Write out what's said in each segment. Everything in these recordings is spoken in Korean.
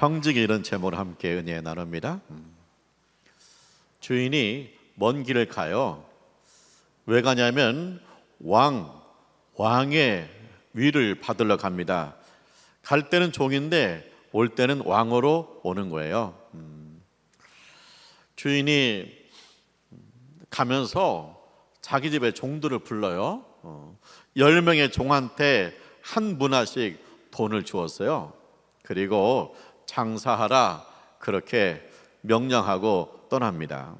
정직이 이런 제목을 함께 은혜 나눕니다. 음. 주인이 먼 길을 가요. 왜 가냐면 왕 왕의 위를 받으러 갑니다. 갈 때는 종인데 올 때는 왕으로 오는 거예요. 음. 주인이 가면서 자기 집에 종들을 불러요. 어. 열 명의 종한테 한 문화씩 돈을 주었어요. 그리고 장사하라 그렇게 명령하고 떠납니다.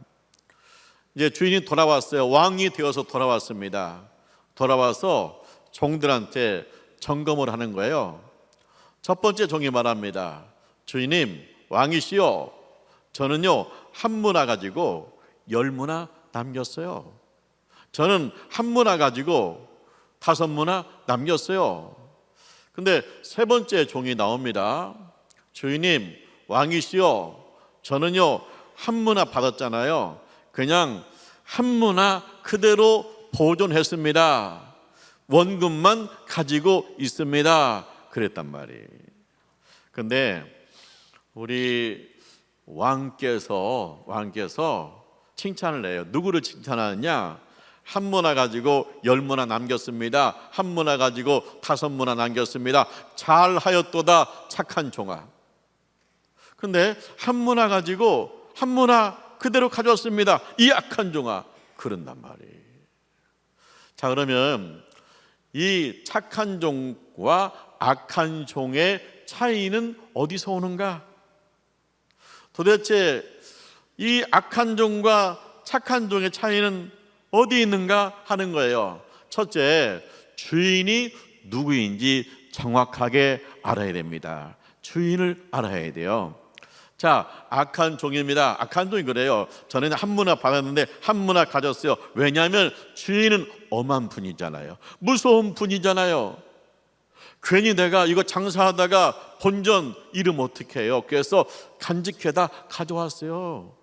이제 주인이 돌아왔어요. 왕이 되어서 돌아왔습니다. 돌아와서 종들한테 점검을 하는 거예요. 첫 번째 종이 말합니다. 주인님, 왕이시여, 저는요 한 문화 가지고 열 문화 남겼어요. 저는 한 문화 가지고 다섯 문화 남겼어요. 근데 세 번째 종이 나옵니다. 주인님, 왕이시여, 저는요 한 문화 받았잖아요. 그냥 한 문화 그대로 보존했습니다. 원금만 가지고 있습니다. 그랬단 말이에요. 근데 우리 왕께서 왕께서 칭찬을 해요. 누구를 칭찬하느냐? 한 문화 가지고 열 문화 남겼습니다. 한 문화 가지고 다섯 문화 남겼습니다. 잘하였도다 착한 종아. 근데 한 문화 가지고 한 문화 그대로 가져왔습니다. 이 악한 종아. 그런단 말이에요. 자 그러면 이 착한 종과 악한 종의 차이는 어디서 오는가? 도대체 이 악한 종과 착한 종의 차이는 어디 있는가 하는 거예요. 첫째, 주인이 누구인지 정확하게 알아야 됩니다. 주인을 알아야 돼요. 자, 악한 종입니다. 악한 종이 그래요. 저는 한 문화 받았는데 한 문화 가졌어요. 왜냐하면 주인은 엄한 분이잖아요. 무서운 분이잖아요. 괜히 내가 이거 장사하다가 본전 이름 어떻게 해요? 그래서 간직해다 가져왔어요.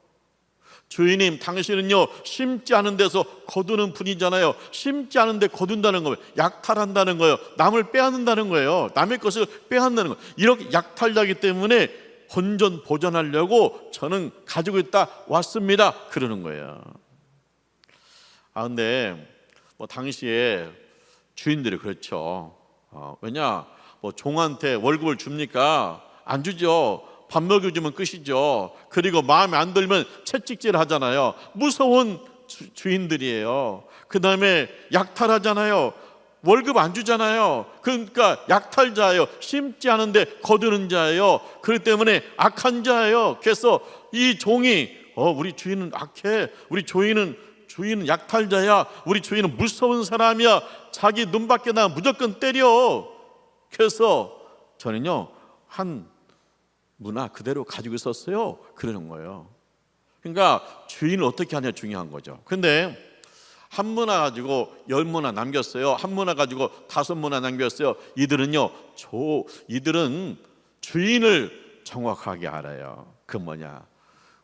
주인님, 당신은요, 심지 않은 데서 거두는 분이잖아요. 심지 않은 데 거둔다는 거예요. 약탈한다는 거예요. 남을 빼앗는다는 거예요. 남의 것을 빼앗는 거예요. 이렇게 약탈자기 때문에 혼전 보존하려고 저는 가지고 있다 왔습니다. 그러는 거예요. 아, 근데 뭐 당시에 주인들이 그렇죠. 어, 왜냐, 뭐 종한테 월급을 줍니까? 안 주죠. 밥 먹여주면 끝이죠. 그리고 마음에 안 들면 채찍질 하잖아요. 무서운 주, 인들이에요 그 다음에 약탈하잖아요. 월급 안 주잖아요. 그러니까 약탈자예요. 심지 않은데 거두는 자예요. 그렇기 때문에 악한 자예요. 그래서 이 종이 어 우리 주인은 악해. 우리 주인은 주인은 약탈자야. 우리 주인은 무서운 사람이야. 자기 눈 밖에 나 무조건 때려. 그래서 저는요 한 문화 그대로 가지고 있었어요. 그러는 거예요. 그러니까 주인을 어떻게 하냐 중요한 거죠. 근데 한 문화 가지고 열 문화 남겼어요. 한 문화 가지고 다섯 문화 남겼어요. 이들은요, 조, 이들은 주인을 정확하게 알아요. 그 뭐냐?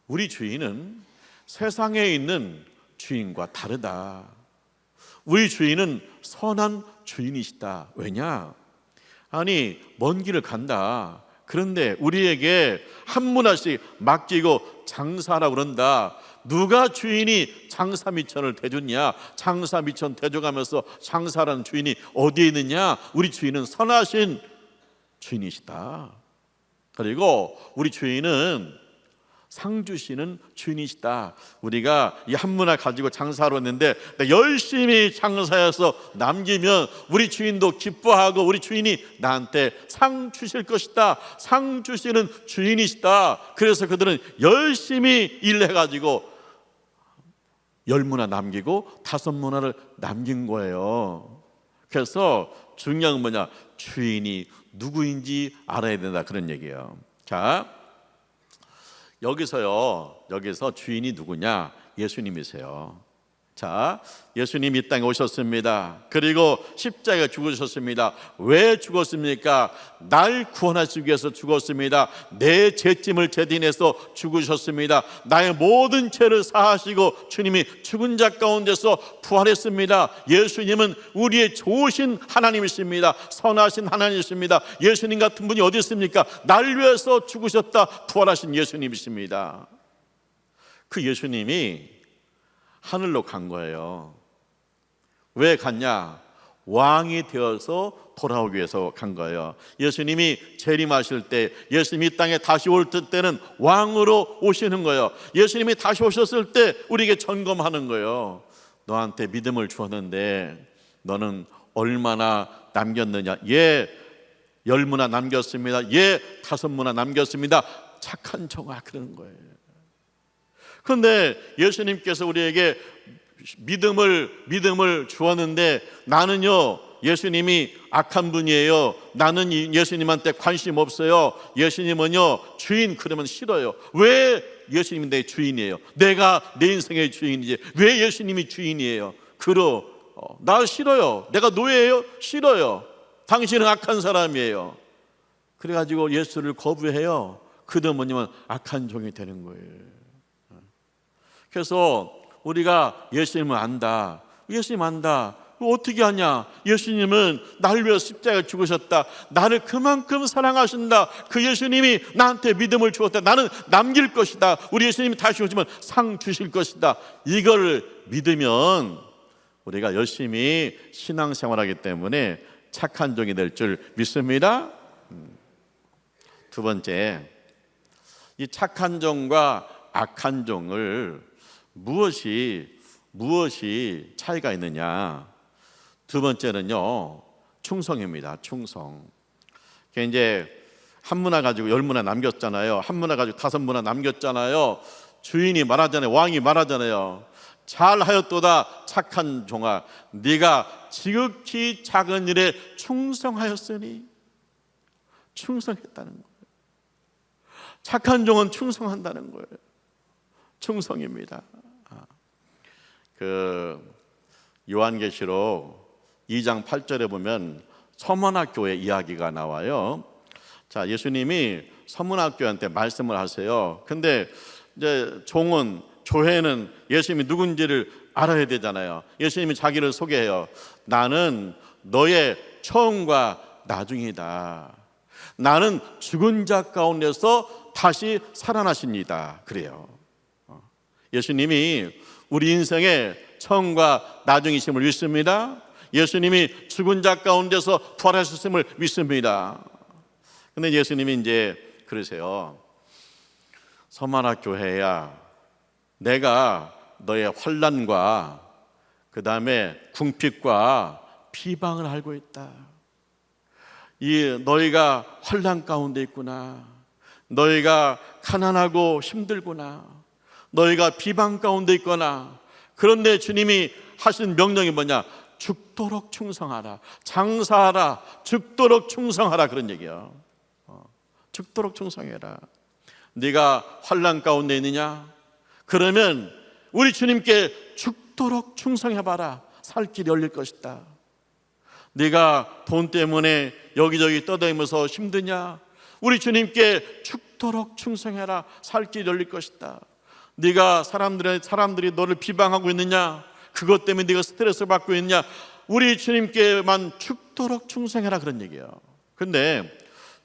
우리 주인은 세상에 있는 주인과 다르다. 우리 주인은 선한 주인이시다. 왜냐? 아니, 먼 길을 간다. 그런데 우리에게 한 문화씩 맡기고 장사하라 그런다. 누가 주인이 장사 미천을 대줬냐? 장사 미천 대줘가면서 장사라는 주인이 어디에 있느냐? 우리 주인은 선하신 주인이시다. 그리고 우리 주인은 상 주시는 주인이시다. 우리가 이 한문화 가지고 장사하러 왔는데 열심히 장사해서 남기면 우리 주인도 기뻐하고 우리 주인이 나한테 상 주실 것이다. 상 주시는 주인이시다. 그래서 그들은 열심히 일해 가지고 열 문화 남기고 다섯 문화를 남긴 거예요. 그래서 중요한 건 뭐냐? 주인이 누구인지 알아야 된다 그런 얘기예요. 자, 여기서요. 여기서 주인이 누구냐? 예수님이세요. 자, 예수님 이 땅에 오셨습니다. 그리고 십자가에 죽으셨습니다. 왜 죽었습니까? 날 구원하시기 위해서 죽었습니다. 내 죄짐을 제딘해서 죽으셨습니다. 나의 모든 죄를 사하시고 주님이 죽은 자 가운데서 부활했습니다. 예수님은 우리의 좋으신 하나님이십니다. 선하신 하나님이십니다. 예수님 같은 분이 어디 있습니까? 날 위해서 죽으셨다 부활하신 예수님이십니다. 그 예수님이 하늘로 간 거예요. 왜 갔냐? 왕이 되어서 돌아오기 위해서 간 거예요. 예수님이 재림하실 때, 예수님이 땅에 다시 올 때는 왕으로 오시는 거예요. 예수님이 다시 오셨을 때 우리에게 점검하는 거예요. 너한테 믿음을 주었는데 너는 얼마나 남겼느냐? 예, 열 문화 남겼습니다. 예, 다섯 문화 남겼습니다. 착한 종아 그러는 거예요. 그런데 예수님께서 우리에게 믿음을 믿음을 주었는데 나는요 예수님이 악한 분이에요. 나는 이 예수님한테 관심 없어요. 예수님은요 주인 그러면 싫어요. 왜 예수님이 내 주인이에요? 내가 내 인생의 주인이지. 왜 예수님이 주인이에요? 그러 어, 나 싫어요. 내가 노예예요? 싫어요. 당신은 악한 사람이에요. 그래가지고 예수를 거부해요. 그도 뭐냐면 악한 종이 되는 거예요. 그래서 우리가 예수님을 안다. 예수님 안다. 어떻게 하냐? 예수님은 나를 위해 십자가에 죽으셨다. 나를 그만큼 사랑하신다. 그 예수님이 나한테 믿음을 주었다. 나는 남길 것이다. 우리 예수님이 다시 오시면 상 주실 것이다. 이걸 믿으면 우리가 열심히 신앙생활하기 때문에 착한 종이 될 줄 믿습니다. 음. 두 번째, 이 착한 종과 악한 종을 무엇이 무엇이 차이가 있느냐? 두 번째는요 충성입니다. 충성. 이제 한 문화 가지고 열 문화 남겼잖아요. 한 문화 가지고 다섯 문화 남겼잖아요. 주인이 말하잖아요. 왕이 말하잖아요. 잘하였도다 착한 종아 네가 지극히 작은 일에 충성하였으니 충성했다는 거예요. 착한 종은 충성한다는 거예요. 충성입니다. 그 요한계시록 2장 8절에 보면 서문학 교회 이야기가 나와요. 자, 예수님이 서문학 교회한테 말씀을 하세요. 근데 이제 종은 교회는 예수님이 누군지를 알아야 되잖아요. 예수님이 자기를 소개해요. 나는 너의 처음과 나중이다. 나는 죽은 자 가운데서 다시 살아나십니다. 그래요. 어. 예수님이 우리 인생의 처음과 나중이심을 믿습니다. 예수님이 죽은 자 가운데서 부활하셨음을 믿습니다. 근데 예수님이 이제 그러세요. 서만학 교회야, 내가 너의 환란과 그 다음에 궁핍과 비방을 알고 있다. 이 너희가 환란 가운데 있구나. 너희가 가난하고 힘들구나. 너희가 비방 가운데 있거나 그런데 주님이 하신 명령이 뭐냐? 죽도록 충성하라. 장사하라. 죽도록 충성하라 그런 얘기예요. 어, 죽도록 충성해라. 네가 환란 가운데 있느냐? 그러면 우리 주님께 죽도록 충성해 봐라. 살 길이 열릴 것이다. 네가 돈 때문에 여기저기 떠다니면서 힘드냐? 우리 주님께 죽도록 충성해라. 살 길이 열릴 것이다. 네가 사람들의 사람들이 너를 비방하고 있느냐? 그것 때문에 네가 스트레스 받고 있냐? 우리 주님께만 죽도록 충성해라 그런 얘기예요. 근데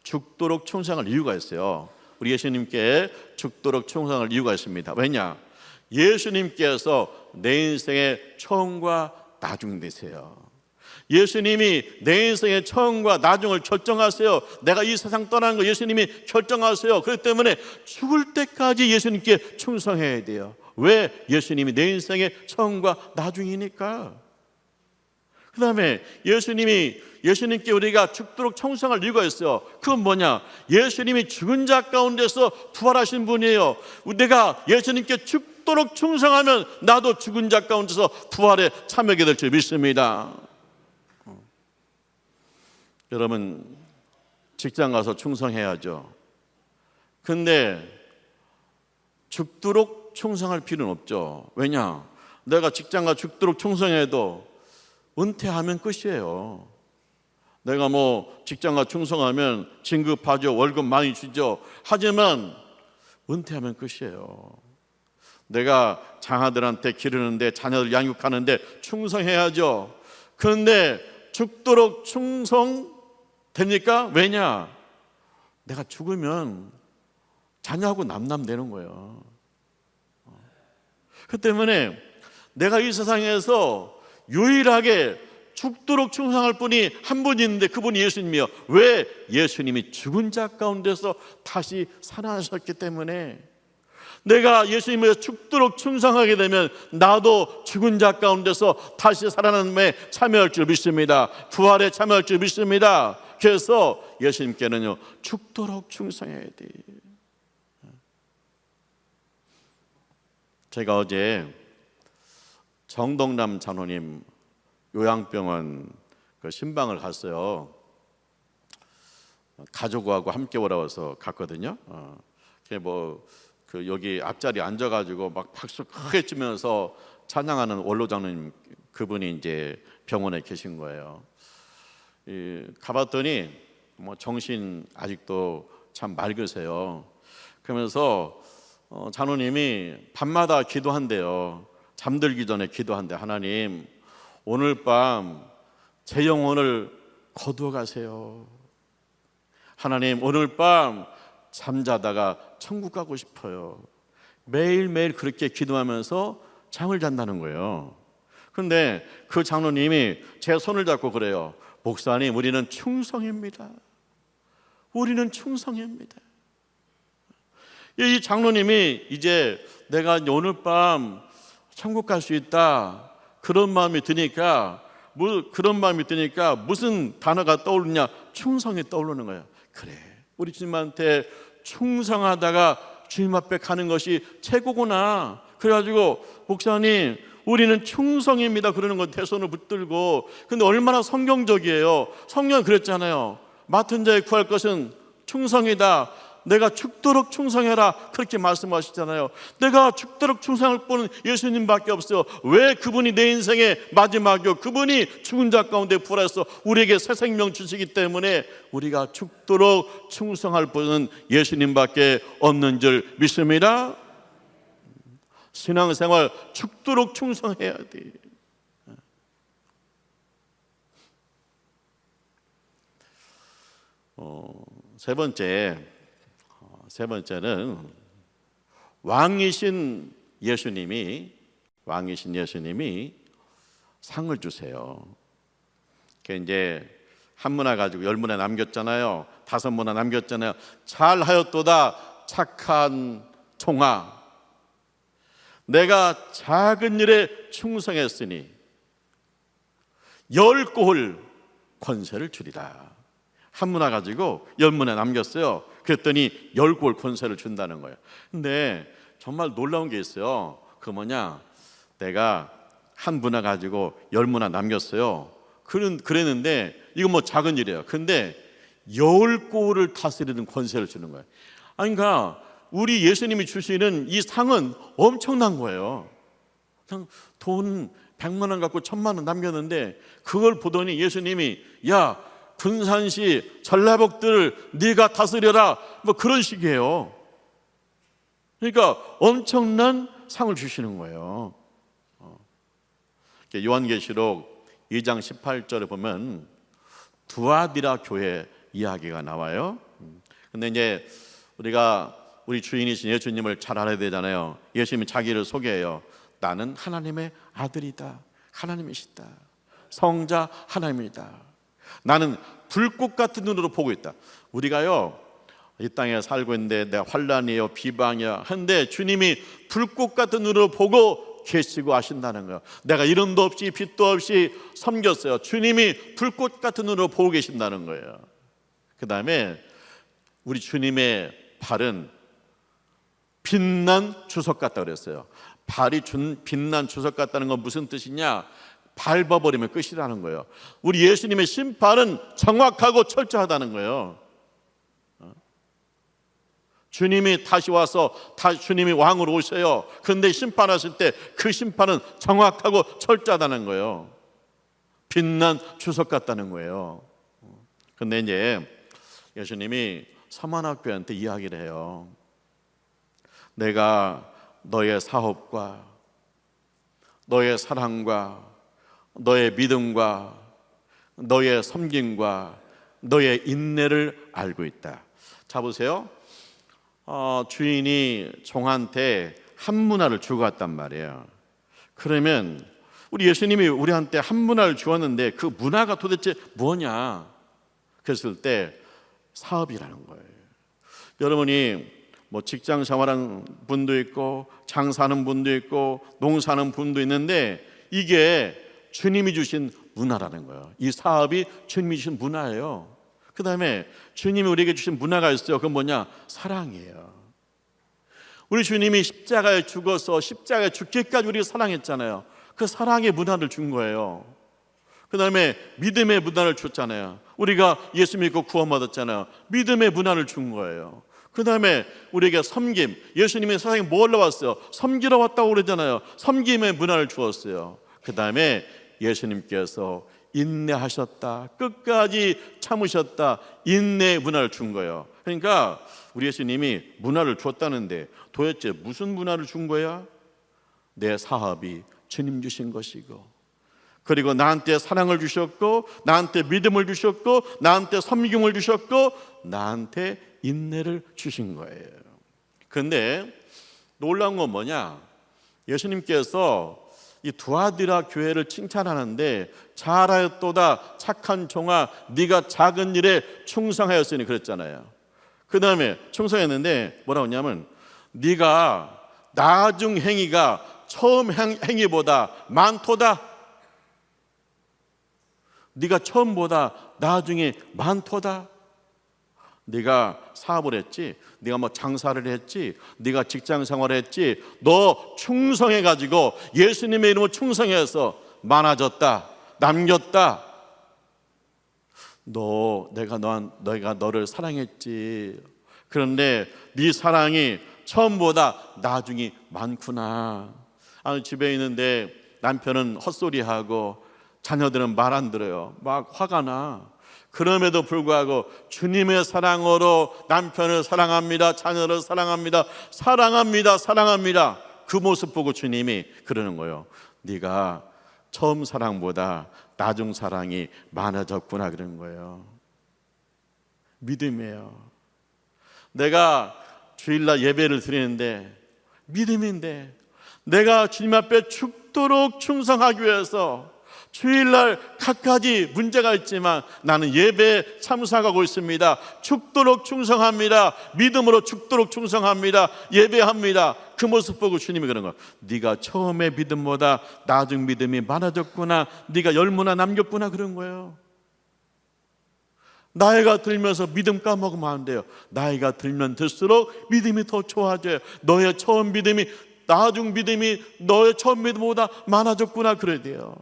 죽도록 충성할 이유가 있어요. 우리 예수님께 죽도록 충성할 이유가 있습니다. 왜냐? 예수님께서 내 인생의 처음과 나중 되세요. 예수님이 내 인생의 처음과 나중을 결정하세요. 내가 이 세상 떠나는 거 예수님이 결정하세요. 그렇기 때문에 죽을 때까지 예수님께 충성해야 돼요. 왜? 예수님이 내 인생의 처음과 나중이니까. 그 다음에 예수님이 예수님께 우리가 죽도록 청성할 이유가 있어요. 그건 뭐냐? 예수님이 죽은 자 가운데서 부활하신 분이에요. 내가 예수님께 죽도록 충성하면 나도 죽은 자 가운데서 부활에 참여하게 될 줄 믿습니다. 여러분 직장 가서 충성해야죠. 근데 죽도록 충성할 필요는 없죠. 왜냐? 내가 직장과 죽도록 충성해도 은퇴하면 끝이에요. 내가 뭐 직장과 충성하면 진급하죠. 월급 많이 주죠. 하지만 은퇴하면 끝이에요. 내가 장아들한테 기르는데 자녀들 양육하는데 충성해야죠. 그런데 죽도록 충성 됩니까? 왜냐? 내가 죽으면 자녀하고 남남 되는 거예요. 그 때문에 내가 이 세상에서 유일하게 죽도록 충성할 분이 한분 있는데 그분이 예수님이요. 왜? 예수님이 죽은 자 가운데서 다시 살아나셨기 때문에 내가 예수님에 죽도록 충성하게 되면 나도 죽은 자 가운데서 다시 살아남에 참여할 줄 믿습니다. 부활에 참여할 줄 믿습니다. 그래서 예수님께는요 죽도록 충성해야 돼. 제가 어제 정동남 장로님 요양병원 그 신방을 갔어요. 가족하고 함께 오라고 해서 갔거든요. 어, 뭐그 여기 앞자리 앉아가지고 막 박수 크게 치면서 찬양하는 원로 장로님 그분이 이제 병원에 계신 거예요. 이, 가봤더니 뭐 정신 아직도 참 맑으세요. 그러면서 어, 장로님이 밤마다 기도한대요. 잠들기 전에 기도한대. 하나님 오늘 밤 제 영혼을 거두어 가세요. 하나님 오늘 밤 잠자다가 천국 가고 싶어요. 매일매일 그렇게 기도하면서 잠을 잔다는 거예요. 근데 그 장로님이 제 손을 잡고 그래요. 목사님, 우리는 충성입니다. 우리는 충성입니다. 이 장로님이 이제 내가 오늘 밤 천국 갈 수 있다. 그런 마음이 드니까 뭐 그런 마음이 드니까 무슨 단어가 떠오르냐? 충성이 떠오르는 거예요. 그래. 우리 주님한테 충성하다가 주님 앞에 가는 것이 최고구나. 그래가지고 목사님 우리는 충성입니다. 그러는 건 대손을 붙들고 근데 얼마나 성경적이에요. 성경 그랬잖아요. 맡은 자에 구할 것은 충성이다. 내가 죽도록 충성해라 그렇게 말씀하시잖아요. 내가 죽도록 충성할 분은 예수님밖에 없어요. 왜 그분이 내 인생의 마지막이요? 그분이 죽은 자 가운데 부활해서 우리에게 새 생명 주시기 때문에 우리가 죽도록 충성할 분은 예수님밖에 없는 줄 믿습니다. 신앙생활 죽도록 충성해야 돼. 어, 세 번째 세 번째는 왕이신 예수님이 왕이신 예수님이 상을 주세요. 그 이제 한 문화 가지고 열 문화 남겼잖아요. 다섯 문화 남겼잖아요. 잘하였도다 착한 총아. 내가 작은 일에 충성했으니 열 골 권세를 주리라. 한 문화 가지고 열 문화 남겼어요. 그랬더니 열 골 권세를 준다는 거예요. 근데 정말 놀라운 게 있어요. 그 뭐냐? 내가 한 문화 가지고 열 문화 남겼어요. 그런 그랬는데 이거 뭐 작은 일이에요. 근데 열 골을 다스리는 권세를 주는 거예요. 아니 그러니까 우리 예수님이 주시는 이 상은 엄청난 거예요. 그냥 돈 100만 원 갖고 천만 원 남겼는데 그걸 보더니 예수님이 야 군산시 전라북들을 네가 다스려라 뭐 그런 식이에요. 그러니까 엄청난 상을 주시는 거예요. 어. 요한계시록 2장 18절에 보면 두아디라 교회 이야기가 나와요. 음. 근데 이제 우리가 우리 주인이신 예수님을 잘 알아야 되잖아요. 예수님이 자기를 소개해요. 나는 하나님의 아들이다. 하나님이시다. 성자 하나님이다. 나는 불꽃 같은 눈으로 보고 있다. 우리가요 이 땅에 살고 있는데 내 환란이요 비방이야. 한데 주님이 불꽃 같은 눈으로 보고 계시고 하신다는 거예요. 내가 이름도 없이 빛도 없이 섬겼어요. 주님이 불꽃 같은 눈으로 보고 계신다는 거예요. 그 다음에 우리 주님의 발은 빛난 주석 같다 그랬어요. 발이 준 빛난 주석 같다는 건 무슨 뜻이냐? 밟아버리면 끝이라는 거예요. 우리 예수님의 심판은 정확하고 철저하다는 거예요. 어? 주님이 다시 와서 다 주님이 왕으로 오셔요. 그런데 심판하실 때 그 심판은 정확하고 철저하다는 거예요. 빛난 주석 같다는 거예요. 근데 이제 예수님이 사만학교한테 이야기를 해요. 내가 너의 사업과 너의 사랑과 너의 믿음과 너의 섬김과 너의 인내를 알고 있다. 자 보세요. 어, 주인이 종한테 한 문화를 주고 갔단 말이에요. 그러면 우리 예수님이 우리한테 한 문화를 주었는데 그 문화가 도대체 뭐냐? 그랬을 때 사업이라는 거예요. 여러분이 뭐 직장 생활하는 분도 있고 장사하는 분도 있고 농사하는 분도 있는데 이게 주님이 주신 문화라는 거예요. 이 사업이 주님이 주신 문화예요. 그 다음에 주님이 우리에게 주신 문화가 있어요. 그건 뭐냐? 사랑이에요. 우리 주님이 십자가에 죽어서 십자가에 죽기까지 우리를 사랑했잖아요. 그 사랑의 문화를 준 거예요. 그 다음에 믿음의 문화를 줬잖아요. 우리가 예수 믿고 구원받았잖아요. 믿음의 문화를 준 거예요. 그 다음에 우리에게 섬김. 예수님이 세상에 뭘로 왔어요? 섬기러 왔다고 그러잖아요. 섬김의 문화를 주었어요. 그 다음에 예수님께서 인내하셨다. 끝까지 참으셨다. 인내의 문화를 준 거예요. 그러니까 우리 예수님이 문화를 줬다는데 도대체 무슨 문화를 준 거야? 내 사업이 주님 주신 것이고 그리고 나한테 사랑을 주셨고 나한테 믿음을 주셨고 나한테 섬김을 주셨고 나한테 인내를 주신 거예요. 근데 놀라운 건 뭐냐? 예수님께서 이 두아디라 교회를 칭찬하는데 잘하였도다 착한 종아 네가 작은 일에 충성하였으니 그랬잖아요. 그 다음에 충성했는데 뭐라고 했냐면 네가 나중 행위가 처음 행위보다 많도다. 네가 처음보다 나중에 많도다. 네가 사업을 했지, 네가 뭐 장사를 했지, 네가 직장 생활을 했지, 너 충성해 가지고 예수님의 이름으로 충성해서 많아졌다, 남겼다. 너 내가 너 너희가 너를 사랑했지. 그런데 네 사랑이 처음보다 나중이 많구나. 아, 집에 있는데 남편은 헛소리하고 자녀들은 말 안 들어요. 막 화가 나. 그럼에도 불구하고 주님의 사랑으로 남편을 사랑합니다. 자녀를 사랑합니다. 사랑합니다. 사랑합니다. 그 모습 보고 주님이 그러는 거예요. 네가 처음 사랑보다 나중 사랑이 많아졌구나 그런 거예요. 믿음이에요. 내가 주일날 예배를 드리는데 믿음인데 내가 주님 앞에 죽도록 충성하기 위해서 주일날 각가지 문제가 있지만 나는 예배 참석하고 있습니다. 죽도록 충성합니다. 믿음으로 죽도록 충성합니다. 예배합니다. 그 모습 보고 주님이 그런 거. 네가 처음에 믿음보다 나중 믿음이 많아졌구나. 네가 열무나 남겼구나 그런 거예요. 나이가 들면서 믿음 까먹으면 안 돼요. 나이가 들면 들수록 믿음이 더 좋아져요. 너의 처음 믿음이 나중 믿음이 너의 처음 믿음보다 많아졌구나 그래야 돼요.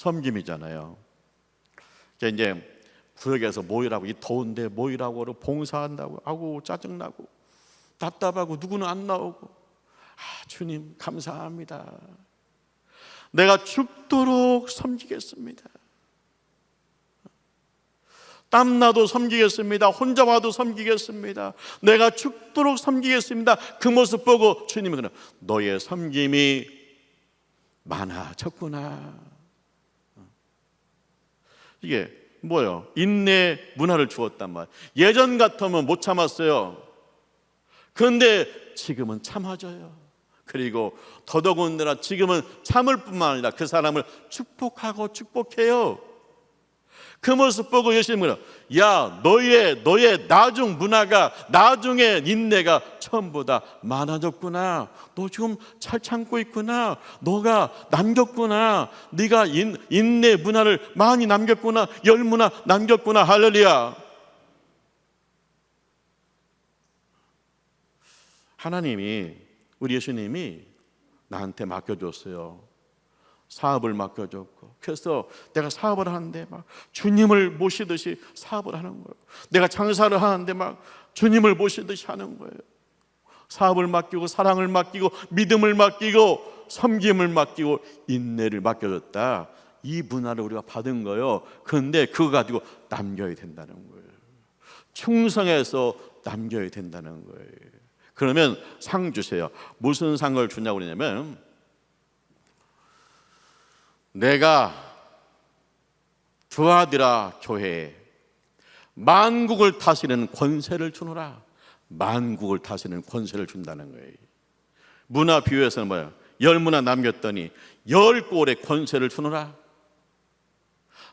섬김이잖아요. 이제 구역에서 모이라고 이 더운데 모이라고 봉사한다고 하고 짜증나고 답답하고 누구는 안 나오고 아 주님 감사합니다. 내가 죽도록 섬기겠습니다. 땀나도 섬기겠습니다. 혼자 와도 섬기겠습니다. 내가 죽도록 섬기겠습니다. 그 모습 보고 주님이 그러 너의 섬김이 많아졌구나. 이게 뭐예요? 인내 문화를 주었단 말. 예전 같으면 못 참았어요. 그런데 지금은 참아져요. 그리고 더더군다나 지금은 참을 뿐만 아니라 그 사람을 축복하고 축복해요. 그 모습 보고 예수님은 야 너의 너의 나중 문화가 나중에 인내가 처음보다 많아졌구나. 너 지금 잘 참고 있구나. 너가 남겼구나. 네가 인, 인내 문화를 많이 남겼구나. 열 문화 남겼구나. 할렐루야. 하나님이 우리 예수님이 나한테 맡겨줬어요. 사업을 맡겨줬고 그래서 내가 사업을 하는데 막 주님을 모시듯이 사업을 하는 거예요. 내가 장사를 하는데 막 주님을 모시듯이 하는 거예요. 사업을 맡기고 사랑을 맡기고 믿음을 맡기고 섬김을 맡기고 인내를 맡겨줬다. 이 문화를 우리가 받은 거예요. 그런데 그거 가지고 남겨야 된다는 거예요. 충성해서 남겨야 된다는 거예요. 그러면 상 주세요. 무슨 상을 주냐고 그러냐면 내가 두아디라 교회에 만국을 다스리는 권세를 주노라. 만국을 다스리는 권세를 준다는 거예요. 문화 비유에서는 뭐야? 열 문화 남겼더니 열 꼴의 권세를 주노라.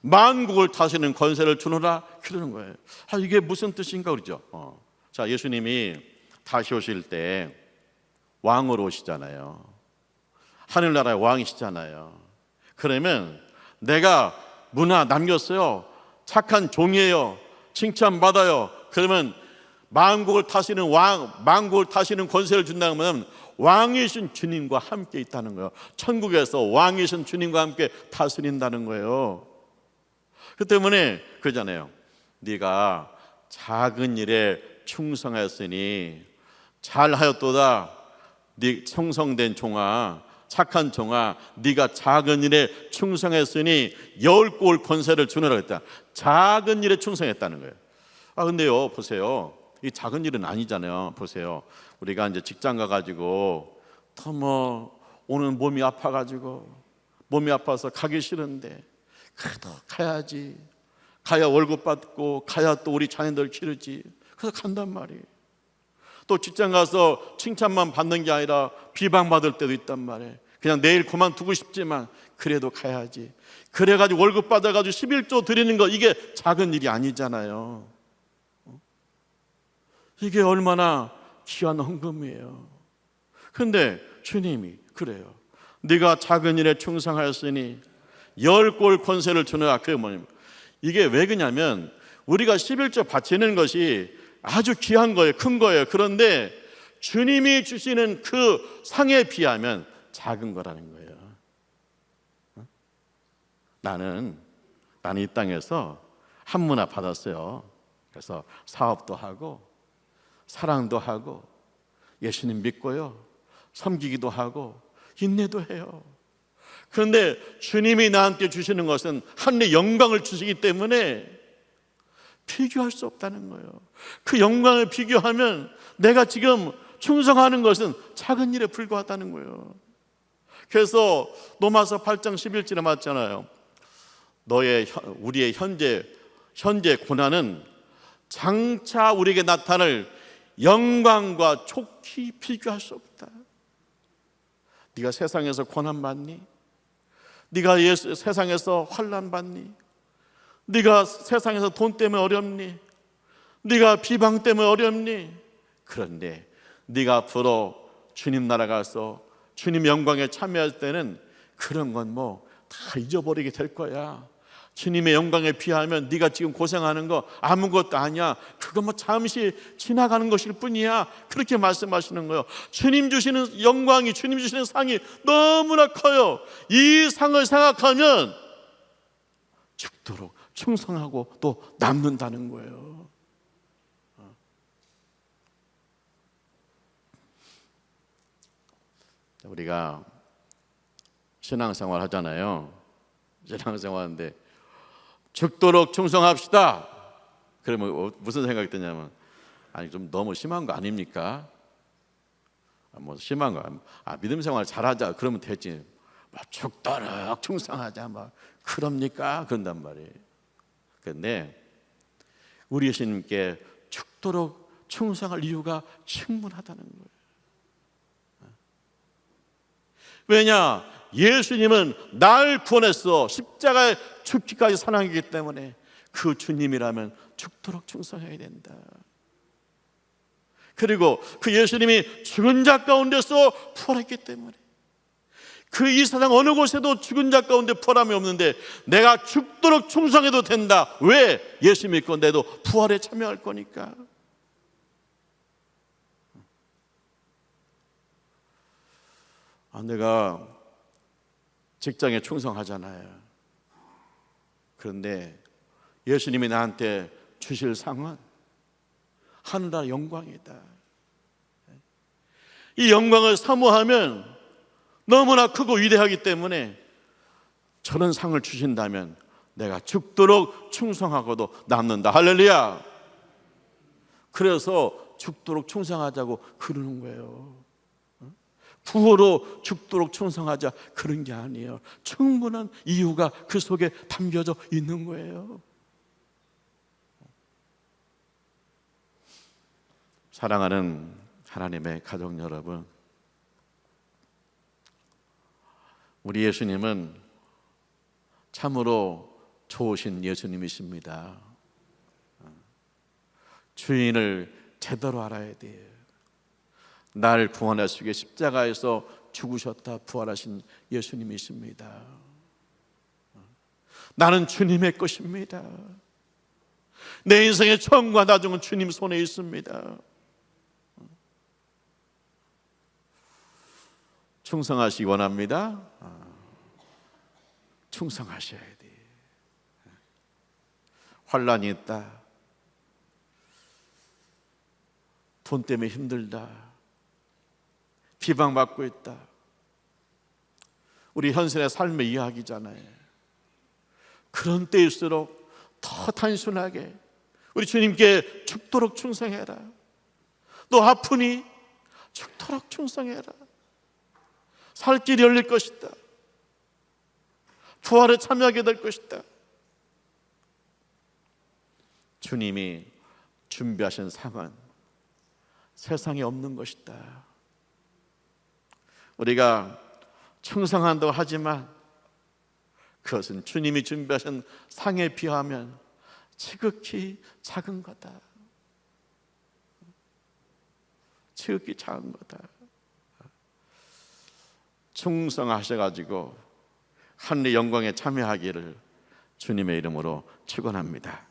만국을 다스리는 권세를 주노라 그러는 거예요. 아 이게 무슨 뜻인가 그러죠. 어. 자 예수님이 다시 오실 때 왕으로 오시잖아요. 하늘나라의 왕이시잖아요. 그러면 내가 문화 남겼어요. 착한 종이에요. 칭찬 받아요. 그러면 만국을 타시는 왕, 만국을 타시는 권세를 준다면 왕이신 주님과 함께 있다는 거예요. 천국에서 왕이신 주님과 함께 다스린다는 거예요. 그 때문에 그잖아요. 네가 작은 일에 충성했으니 잘하였도다. 네 청성된 종아, 착한 종아, 네가 작은 일에 충성했으니 열 골 권세를 주느라 했다. 작은 일에 충성했다는 거예요. 아 근데요, 보세요. 이 작은 일은 아니잖아요. 보세요. 우리가 이제 직장 가가지고 더뭐 오늘 몸이 아파가지고 몸이 아파서 가기 싫은데 그래도 가야지. 가야 월급 받고 가야 또 우리 자녀들 기르지. 그래서 간단 말이에요. 또 직장 가서 칭찬만 받는 게 아니라 비방받을 때도 있단 말이에요. 그냥 내일 그만두고 싶지만 그래도 가야지. 그래가지고 월급 받아가지고 11조 드리는 거 이게 작은 일이 아니잖아요. 이게 얼마나 귀한 헌금이에요. 근데 주님이 그래요. 네가 작은 일에 충성하였으니 열골 권세를 주느라 그게 뭐냐면 이게 왜 그냐면 우리가 11조 바치는 것이 아주 귀한 거예요. 큰 거예요. 그런데 주님이 주시는 그 상에 비하면 작은 거라는 거예요. 어? 나는 나는 이 땅에서 한문화 받았어요. 그래서 사업도 하고 사랑도 하고 예수님 믿고요. 섬기기도 하고 인내도 해요. 그런데 주님이 나한테 주시는 것은 하늘의 영광을 주시기 때문에 비교할 수 없다는 거예요. 그 영광을 비교하면 내가 지금 충성하는 것은 작은 일에 불과하다는 거예요. 그래서 로마서 8장 11절에 맞잖아요. 너의 우리의 현재 현재 고난은 장차 우리에게 나타날 영광과 촉히 비교할 수 없다. 네가 세상에서 고난 받니? 네가 예수, 세상에서 환난 받니? 네가 세상에서 돈 때문에 어렵니? 네가 비방 때문에 어렵니? 그런데 네가 앞으로 주님 나라 가서 주님 영광에 참여할 때는 그런 건 뭐 다 잊어버리게 될 거야. 주님의 영광에 비하면 네가 지금 고생하는 거 아무것도 아니야. 그거 뭐 잠시 지나가는 것일 뿐이야. 그렇게 말씀하시는 거예요. 주님 주시는 영광이 주님 주시는 상이 너무나 커요. 이 상을 생각하면 죽도록 충성하고 또 남는다는 거예요. 우리가 신앙생활 하잖아요. 신앙생활 하는데 죽도록 충성합시다. 그러면 어, 무슨 생각이 드냐면 아니 좀 너무 심한 거 아닙니까? 아, 뭐 심한 거, 아 믿음 생활 잘하자 그러면 되지. 뭐 죽도록 충성하자, 막 그럽니까? 그런단 말이에요. 그런데 우리 예수님께 죽도록 충성할 이유가 충분하다는 거예요. 왜냐? 예수님은 날 구원했어. 십자가에 죽기까지 사랑이기 때문에 그 주님이라면 죽도록 충성해야 된다. 그리고 그 예수님이 죽은 자 가운데서 부활했기 때문에 그 이 세상 어느 곳에도 죽은 자 가운데 부활함이 없는데 내가 죽도록 충성해도 된다. 왜? 예수 믿고 내도 부활에 참여할 거니까. 아, 내가 직장에 충성하잖아요. 그런데 예수님이 나한테 주실 상은 하늘나라 영광이다. 이 영광을 사모하면 너무나 크고 위대하기 때문에 저런 상을 주신다면 내가 죽도록 충성하고도 남는다. 할렐루야. 그래서 죽도록 충성하자고 그러는 거예요. 구호로 죽도록 충성하자 그런 게 아니에요. 충분한 이유가 그 속에 담겨져 있는 거예요. 사랑하는 하나님의 가족 여러분, 우리 예수님은 참으로 좋으신 예수님이십니다. 주인을 제대로 알아야 돼요. 날 구원하시기 십자가에서 죽으셨다 부활하신 예수님이십니다. 나는 주님의 것입니다. 내 인생의 처음과 나중은 주님 손에 있습니다. 충성하시기 원합니다. 충성하셔야 돼. 환란이 있다. 돈 때문에 힘들다. 비방받고 있다. 우리 현실의 삶의 이야기잖아요. 그런 때일수록 더 단순하게 우리 주님께 죽도록 충성해라. 너 아프니 죽도록 충성해라. 살 길이 열릴 것이다. 부활에 참여하게 될 것이다. 주님이 준비하신 상은 세상에 없는 것이다. 우리가 충성한다고 하지만 그것은 주님이 준비하신 상에 비하면 지극히 작은 거다. 지극히 작은 거다. 충성하셔가지고 하늘의 영광에 참여하기를 주님의 이름으로 축원합니다.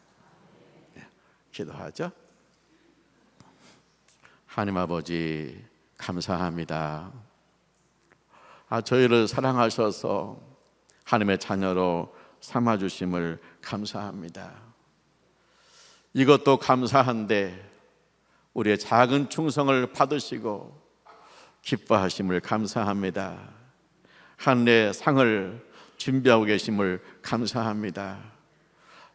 네, 기도하죠. 하나님 아버지 감사합니다. 아 저희를 사랑하셔서 하나님의 자녀로 삼아 주심을 감사합니다. 이것도 감사한데 우리의 작은 충성을 받으시고 기뻐하심을 감사합니다. 하늘의 상을 준비하고 계심을 감사합니다.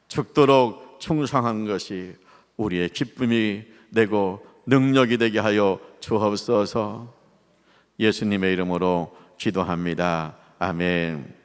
죽도록 충성한 것이 우리의 기쁨이 되고 능력이 되게 하여 주옵소서 예수님의 이름으로 기도합니다. 아멘.